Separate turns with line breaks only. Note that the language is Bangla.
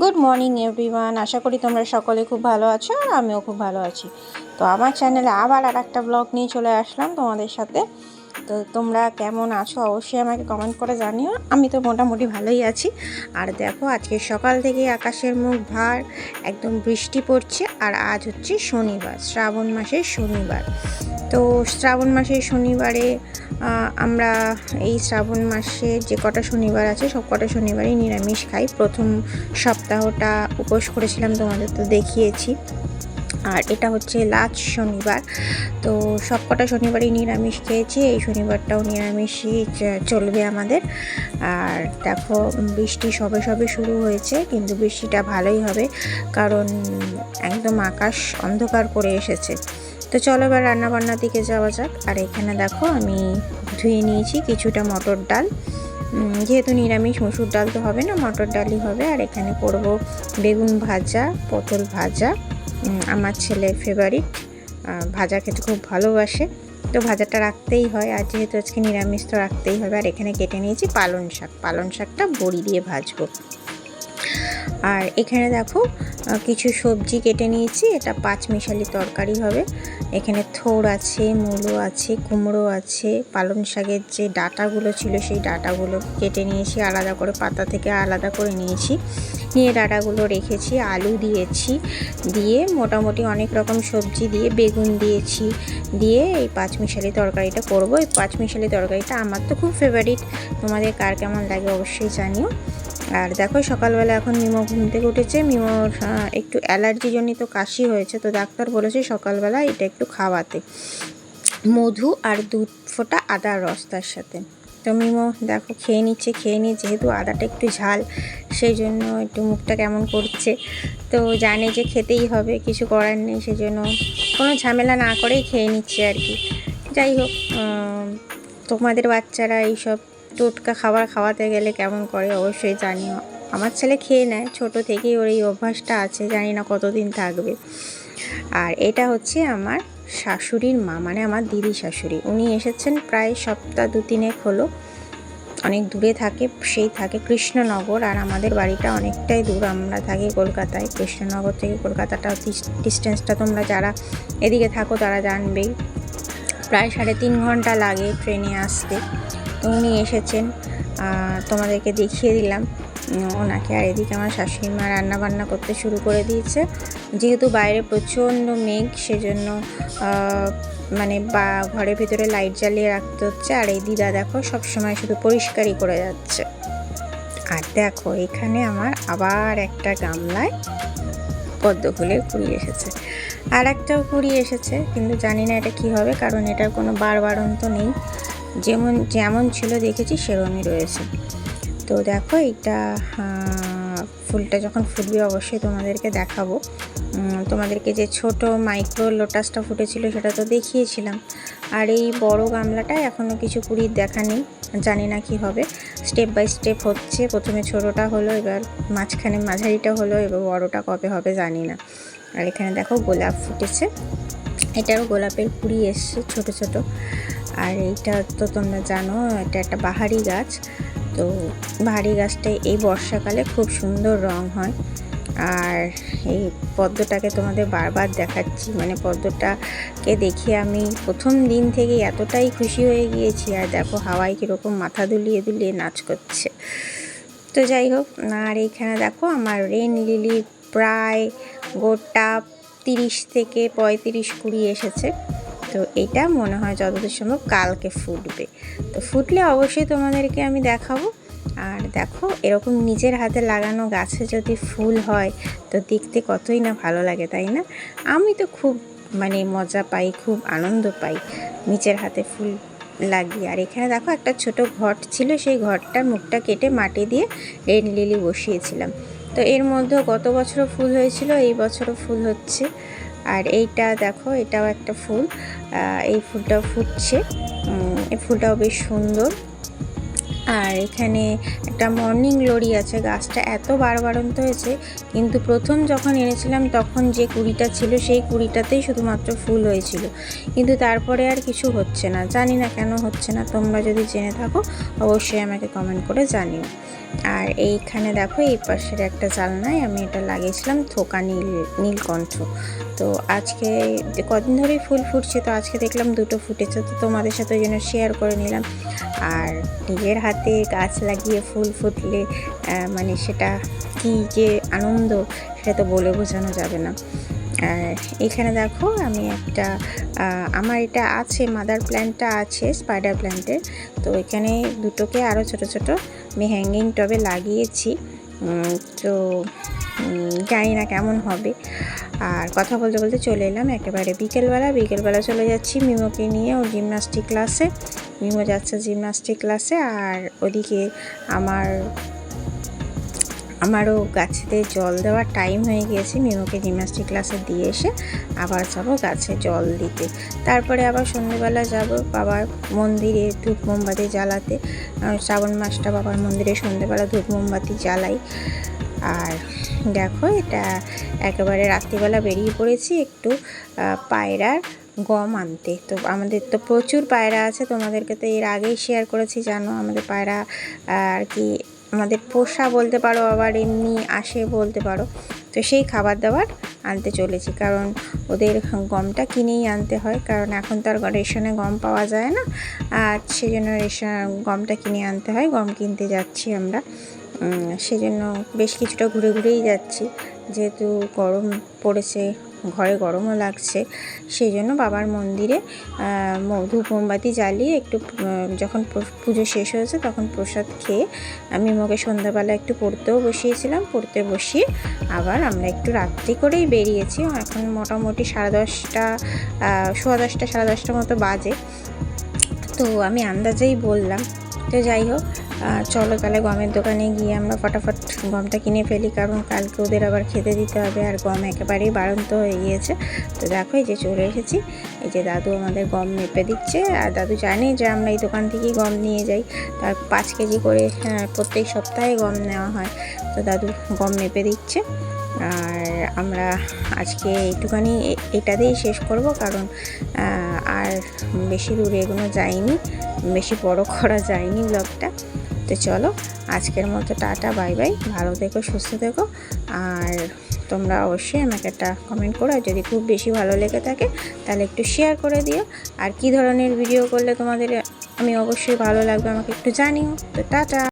গুড মর্নিং এভরিওয়ান আশা করি তোমরা সকলে খুব ভালো আছো আর আমিও খুব ভালো আছি। তো আমার চ্যানেলে আবার আর একটা ব্লগ নিয়ে চলে আসলাম তোমাদের সাথে। তো তোমরা কেমন আছো অবশ্যই আমাকে কমেন্ট করে জানিও। আমি তো মোটামুটি ভালোই আছি। আর দেখো, আজকে সকাল থেকে আকাশের মুখ ভার, একদম বৃষ্টি পড়ছে। আর আজ হচ্ছে শনিবার, শ্রাবণ মাসের শনিবার। তো শ্রাবণ মাসের শনিবারে আমরা এই শ্রাবণ মাসে যে কটা শনিবার আছে, সব কটা শনিবারই নিরামিষ খাই। প্রথম সপ্তাহটা উপোস করেছিলাম, তোমাদের তো দেখিয়েছি। আর এটা হচ্ছে লাস্ট শনিবার। তো সব কটা শনিবারই নিরামিষ খেয়েছি, এই শনিবারটাও নিরামিষই চলবে আমাদের। আর দেখো, বৃষ্টি সবে সবে শুরু হয়েছে, কিন্তু বৃষ্টিটা ভালোই হবে, কারণ একদম আকাশ অন্ধকার করে এসেছে। তো চলো এবার রান্নাবান্নার দিকে যাওয়া যাক। আর এখানে দেখো আমি ধুয়ে নিয়েছি কিছুটা মটর ডাল। যেহেতু নিরামিষ, মুসুর ডাল তো হবে না, মটর ডালই হবে। আর এখানে করব বেগুন ভাজা, পটল ভাজা। আমার ছেলের ফেভারিট ভাজা খেতে খুব ভালোবাসে। তো ভাজাটা রাখতেই হয়, আর যেহেতু আজকে নিরামিষ তো রাখতেই হবে। আর এখানে কেটে নিয়েছি পালং শাক। পালং শাকটা বড়ি দিয়ে ভাজবো। আর এখানে দেখো কিছু সবজি কেটে নিয়েছি। এটা পাঁচ মিশালি তরকারি হবে। এখানে থোড় আছে, মূলো আছে, কুমড়ো আছে, পালং শাকের যে ডাটাগুলো ছিল সেই ডাটাগুলো কেটে নিয়েছি। আলাদা করে পাতা থেকে আলাদা করে নিয়েছি। নিয়ে ডাটাগুলো রেখেছি, আলু দিয়েছি, দিয়ে মোটামুটি অনেক রকম সবজি দিয়ে বেগুন দিয়েছি। দিয়ে এই পাঁচমিশালি তরকারিটা করব। এই পাঁচমিশালি তরকারিটা আমার তো খুব ফেভারিট তোমাদের কার কেমন লাগে অবশ্যই জানিও। আর দেখো সকালবেলা এখন মিমো ঘুম থেকে উঠেছে। মিমোর একটু অ্যালার্জি জনিত কাশি হয়েছে, তো ডাক্তার বলেছে সকালবেলা এটা একটু খাওয়াতে। মধু আর দুধ ফোঁটা আদার রস তার সাথে। তো মিমো দেখো খেয়ে নিচ্ছে, খেয়ে নিয়ে যেহেতু আদাটা একটু ঝাল, সেই জন্য একটু মুখটা কেমন করছে। তো জানে যে খেতেই হবে, কিছু করার নেই, সেই জন্য কোনো ঝামেলা না করেই খেয়ে নিচ্ছে আর কি। যাই হোক তোমাদের বাচ্চারা এইসব টোটকা খাবার খাওয়াতে গেলে কেমন করে অবশ্যই জানিও। আমার ছেলে খেয়ে নেয়, ছোট থেকেই ওর এই অভ্যাসটা আছে, জানি না কতদিন থাকবে। আর এটা হচ্ছে আমার শাশুড়ির মা মানে আমার দিদি শাশুড়ি। উনি এসেছেন প্রায় সপ্তাহ দু তিনেক হলো। অনেক দূরে থাকে, সেই থাকে কৃষ্ণনগর। আর আমাদের বাড়িটা অনেকটাই দূর, আমরা থাকি কলকাতায়। কৃষ্ণনগর থেকে কলকাতাটা ডিস্টেন্সটা তোমরা যারা এদিকে থাকো তারা জানবেই। প্রায় সাড়ে তিন ঘণ্টা লাগে ট্রেনে আসতে। উনি এসেছেন তোমাদেরকে দেখিয়ে দিলাম। ওনাকে আর এদিকে আমার শাশুড়ি মা রান্না বান্না করতে শুরু করে দিয়েছে। যেহেতু বাইরে প্রচণ্ড মেঘ, সেজন্য মানে বা, ঘরের ভিতরে লাইট জ্বালিয়ে রাখতে হচ্ছে। আর এই দিদা দেখো, সবসময় শুধু পরিষ্কারই করে যাচ্ছে। আর দেখো, এখানে আমার আবার একটা গামলায় পদ্ম ফুলের কুড়ি এসেছে। আর একটাও কুড়ি এসেছে, কিন্তু জানি না এটা কি হবে, কারণ এটার কোনো বার বারন্ত নেই। যেমন যেমন ছিল দেখেছি সেরকমই রয়েছে। তো দেখো আহ, ফুলটা যখন ফুটবে অবশ্যই তোমাদেরকে দেখাবো। তোমাদেরকে যে ছোট মাইক্রো লোটাসটা ফুটেছিল সেটা তো দেখিয়েছিলাম। আর এই বড় গামলাটায় এখনও কিছু কুড়ির দেখা নেই জানি না কি হবে। স্টেপ বাই স্টেপ হচ্ছে প্রথমে ছোটোটা হলো এবার মাঝখানে মাঝারিটা হলো এবার বড়টা কবে হবে জানি না। আর এখানে দেখো গোলাপ ফুটেছে। এটাও গোলাপের কুড়ি এসছে ছোট ছোট। আর এইটা তো তোমরা জানো, এটা একটা বাহারি গাছ। তো বাহারি গাছটা এই বর্ষাকালে খুব সুন্দর রং হয়। আর এই পদ্মটাকে তোমাদের বারবার দেখাচ্ছি মানে পদ্মটাকে দেখে আমি প্রথম দিন থেকে এতটাই খুশি হয়ে গিয়েছি। আর দেখো হাওয়ায় কীরকম মাথা দুলিয়ে দুলিয়ে নাচ করছে। তো যাই হোক, আর এইখানে দেখো আমার রেন লিলি প্রায় গোটা তিরিশ থেকে পঁয়ত্রিশ কুড়ি এসেছে। তো এটা মনে হয় যতদূর সম্ভব কালকে ফুটবে। তো ফুটলে অবশ্যই তোমাদেরকে আমি দেখাবো। আর দেখো, এরকম নিজের হাতে লাগানো গাছে যদি ফুল হয়, তো দেখতে কতই না ভালো লাগে, তাই না? আমি তো খুব মানে মজা পাই, খুব আনন্দ পাই নিজের হাতে ফুল লাগিয়ে। আর এখানে দেখো একটা ছোট ঘট ছিল, সেই ঘরটার মুখটা কেটে মাটি দিয়ে রেড লিলি বসিয়েছিলাম। তো এর মধ্যে গত বছরও ফুল হয়েছিল, এই বছরও ফুল হচ্ছে। আর এইটা দেখো, এটাও একটা ফুল। এই ফুলটাও ফুটছে। এই ফুলটাও বেশ সুন্দর। আর এখানে একটা মর্নিং গ্লোরি আছে। গাছটা এত বারবারন্ত হয়েছে, কিন্তু প্রথম যখন এনেছিলাম তখন যে কুড়িটা ছিল সেই কুড়িটাতেই শুধুমাত্র ফুল হয়েছিল। কিন্তু তারপরে আর কিছু হচ্ছে না। জানি না কেন হচ্ছে না, তোমরা যদি জেনে থাকো অবশ্যই আমাকে কমেন্ট করে জানিও। আর এইখানে দেখো, এই পাশের একটা জালনায় আমি এটা লাগিয়েছিলাম থোকা নীল, নীলকণ্ঠ। তো আজকে কদিন ধরেই ফুল ফুটছে, তো আজকে দেখলাম দুটো ফুটেছে, তো তোমাদের সাথে ওই জন্য শেয়ার করে নিলাম। আর নিজের হাতে গাছ লাগিয়ে ফুল ফুটলে মানে সেটা কি যে আনন্দ সেটা তো বলে বোঝানো যাবে না। এখানে দেখো আমি একটা আমার এটা আছে মাদার প্ল্যান্টটা আছে স্পাইডার প্ল্যান্টের তো এখানে দুটোকে আরও ছোট ছোট আমি হ্যাঙ্গিং টবে লাগিয়েছি। তো জানি না কেমন হবে। আর কথা বলতে বলতে চলে এলাম একেবারে বিকেলবেলা। বিকেলবেলা চলে যাচ্ছি মিমোকে নিয়ে ওর জিমনাস্টিক ক্লাসে মিমো যাচ্ছে জিমনাস্টিক ক্লাসে আর ওদিকে আমার, আমারও গাছেতে জল দেওয়ার টাইম হয়ে গিয়েছে। মিমোকে জিমনাস্টিক ক্লাসে দিয়ে এসে আবার যাব গাছে জল দিতে। তারপরে আবার সন্ধ্যেবেলা যাব বাবার মন্দিরে ধূপ মোমবাতি জ্বালাতে। শ্রাবণ মাসটা বাবার মন্দিরে সন্ধ্যেবেলা ধূপ মোমবাতি জ্বালাই। আর দেখো এটা একেবারে রাত্রিবেলা বেরিয়ে পড়েছি একটু পায়রার গম আনতে। তো আমাদের তো প্রচুর পায়রা আছে, তোমাদেরকে তো এর আগেই শেয়ার করেছি, জানো? আমাদের পায়রা, আর কি, আমাদের পোষা বলতে পারো, আবার এমনি আসে বলতে পারো। তো সেই খাবার দাবার আনতে চলেছি, কারণ ওদের গমটা কিনেই আনতে হয়, কারণ এখন তো আর রেশনে গম পাওয়া যায় না। আর সেই জন্য রেশন, গমটা কিনে আনতে হয়, গম কিনতে যাচ্ছি আমরা। সেজন্য বেশ কিছুটা ঘুরে ঘুরেই যাচ্ছি, যেহেতু গরম পড়েছে ঘরে গরমও লাগছে। সেই জন্য বাবার মন্দিরে ধূপ মোমবাতি জ্বালিয়ে একটু যখন পুজো শেষ হয়েছে তখন প্রসাদ খেয়ে আমি মোকে সন্ধ্যাবেলা একটু পড়তেও বসিয়েছিলাম। পড়তে বসিয়ে আবার আমরা একটু রাত্রি করেই বেরিয়েছি। এখন মোটামুটি সাড়ে দশটা সোয়া দশটা, সাড়ে দশটা মতো বাজে। তো আমি আন্দাজেই বললাম, তো যাই হোক আহ, চলো তাহলে গমের দোকানে গিয়ে আমরা ফটাফট গমটা কিনে ফেলি কারণ কালকে ওদের আবার খেতে দিতে হবে আর গম একেবারেই বাড়ন্ত হয়ে গিয়েছে। তো দেখো এই যে চলে এসেছি এই যে দাদু আমাদের গম মেপে দিচ্ছে আর দাদু জানে যে আমরা এই দোকান থেকেই গম নিয়ে যাই। তার পাঁচ কেজি করে হ্যাঁ, প্রত্যেক সপ্তাহে গম নেওয়া হয়। তো দাদু গম মেপে দিচ্ছে। আর আমরা আজকে এইটুখানি এ- এটা দিয়েই শেষ করব, কারণ আর বেশি দূরে এগুলো যায়নি, বেশি বড় করা যায়নি ব্লগটা তো চলো, আজকের মতো টাটা, বাই বাই, ভালো থেকো, সুস্থ থেকো। আর তোমরা অবশ্যই আমাকে একটা কমেন্ট করো যদি খুব বেশি ভালো লেগে থাকে, তাহলে একটু শেয়ার করে দিও। আর কি ধরনের ভিডিও করলে তোমাদের, আমি অবশ্যই ভালো লাগবে, আমাকে একটু জানিও। তো টাটা!